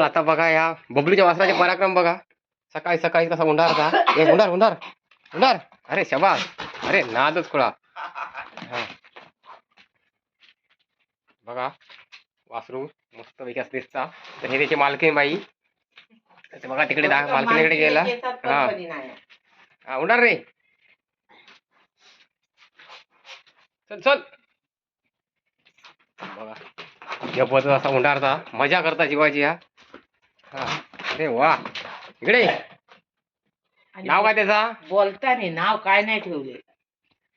तर आता बघा या बबलूच्या वासराचे पराक्रम बघा. सकाळी सकाळी कसा उंडारता ए उंडार उंडार उंडार अरे शबास. अरे नादच खुळा. हा. बघा वासरू मस्त पैकी असं दिसता तर हे त्याची मालकीन बाई. बघा तिकडे मालकीनीकडे गेला. हा. हा उंडार रे. चल चल. बघा. जबरदस्त असा उंडारता मजा करता जीवाची हा हा. अरे वा. इकडे नाव काय त्याचा? बोलताना नाव काय नाही ठेवले.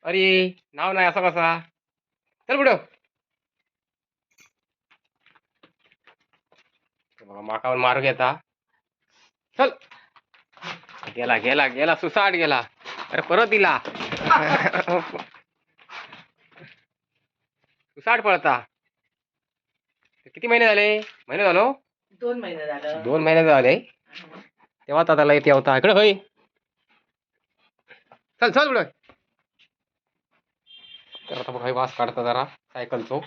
अरे नाव नाही असं कसा? चल पुढं. बघा माकावर मारू घेता. चल. गेला गेला गेला सुसाट गेला. अरे परत दिला सुसाट पळता. किती महिने झाले? महिने झालो? दोन महिने झालं. दोन महिने झाले. तेव्हा दादाला येते होता इकडे होय. चल चल पुढे तर आता बघा वास काढता जरा. सायकलचो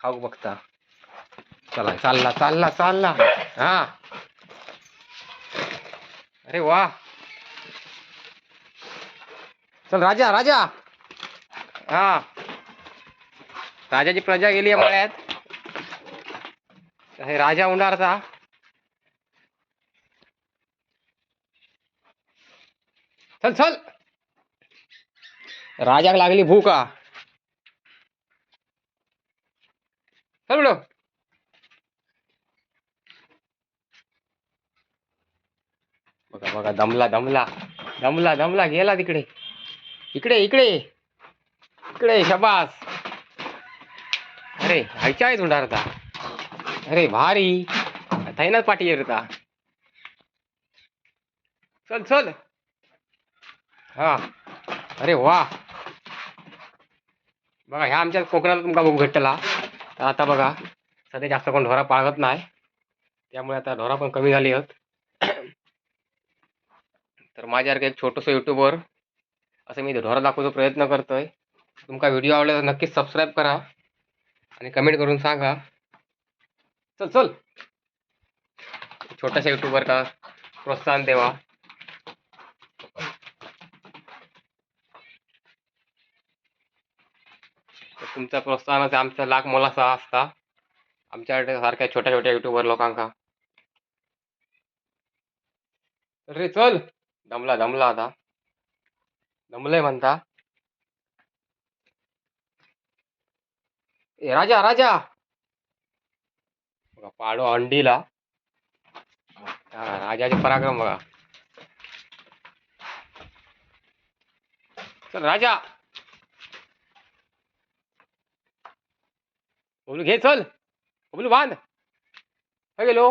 खाऊ बघता. चला चालला चालला चालला. हा. अरे वा. चल राजा राजा. हा. राजाची प्रजा गेली आहे मळ्यात. हे राजा उंडारचा. चल चल. राजाक लागली भूका. चल बिडो बघा बघा दमला दमला दमला दमला गेला तिकडे. इकडे इकडे. इकडे शबास. अरे हायच्या आहेत उंडारता अरे भारी. थैनाच पाठी येता चल चल. हा. अरे वा. बघा ह्या आमच्या कोकणात तुमका बघू भेटला. तर आता बघा सध्या जास्त कोण ढोरा पाळत नाही. त्यामुळे आता ढोरा पण कमी झाली आहेत. तर माझ्यासारखं एक छोटंसं युट्यूबर असं मी ढोरा दाखवायचा प्रयत्न करतोय. तुमका व्हिडिओ आवडला तर नक्कीच सबस्क्राईब करा. आणि कमेंट करून सांगा. चल चल. छोट्याशा युट्यूबर का प्रोत्साहन देवा. तुमचा तुमचं प्रोत्साहनच आमचा लाख मोलाचा असता आमच्या सारख्या छोट्या छोट्या युट्यूबर लोकांका. तर रे चल. दमला दमला आता. दमलंय म्हणता. ए राजा राजा. बघा पाडो अंडीला. राजाचे पराक्रम बघा. चल राजा! बबलू घे चल. बबलू बांध. काय गेलो?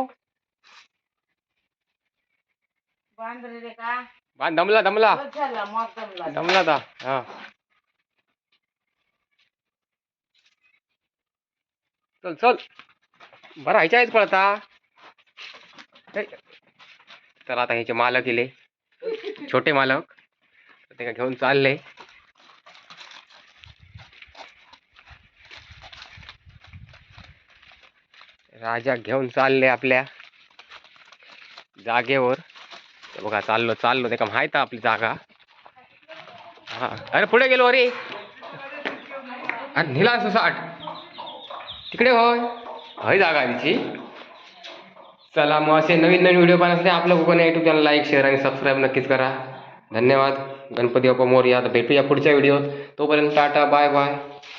बांध रे का? बांध दमला दमला. दमला. आता हा. चल चल. बरं ह्याच्या आहेत पळता हे. तर आता ह्याचे मालक इले. छोटे मालक. ते का घेऊन चालले. राजा घेऊन चालले आपल्या जागेवर. बघा चाललो चाललो. ते का माहीत आहे आपली जागा. हा. अरे पुढे गेलो अरे. अरे निला सुसाट तिकडे होय. हय जागा तिची. चला मग असे नवीन नवीन व्हिडिओ पाहण्यासाठी आपलं Konkan YouTube channel like share आणि सबस्क्राईब नक्कीच करा. धन्यवाद. गणपती बाप्पा मोर्या. आता भेटूया पुढच्या व्हिडिओत तोपर्यंत टाटा बाय बाय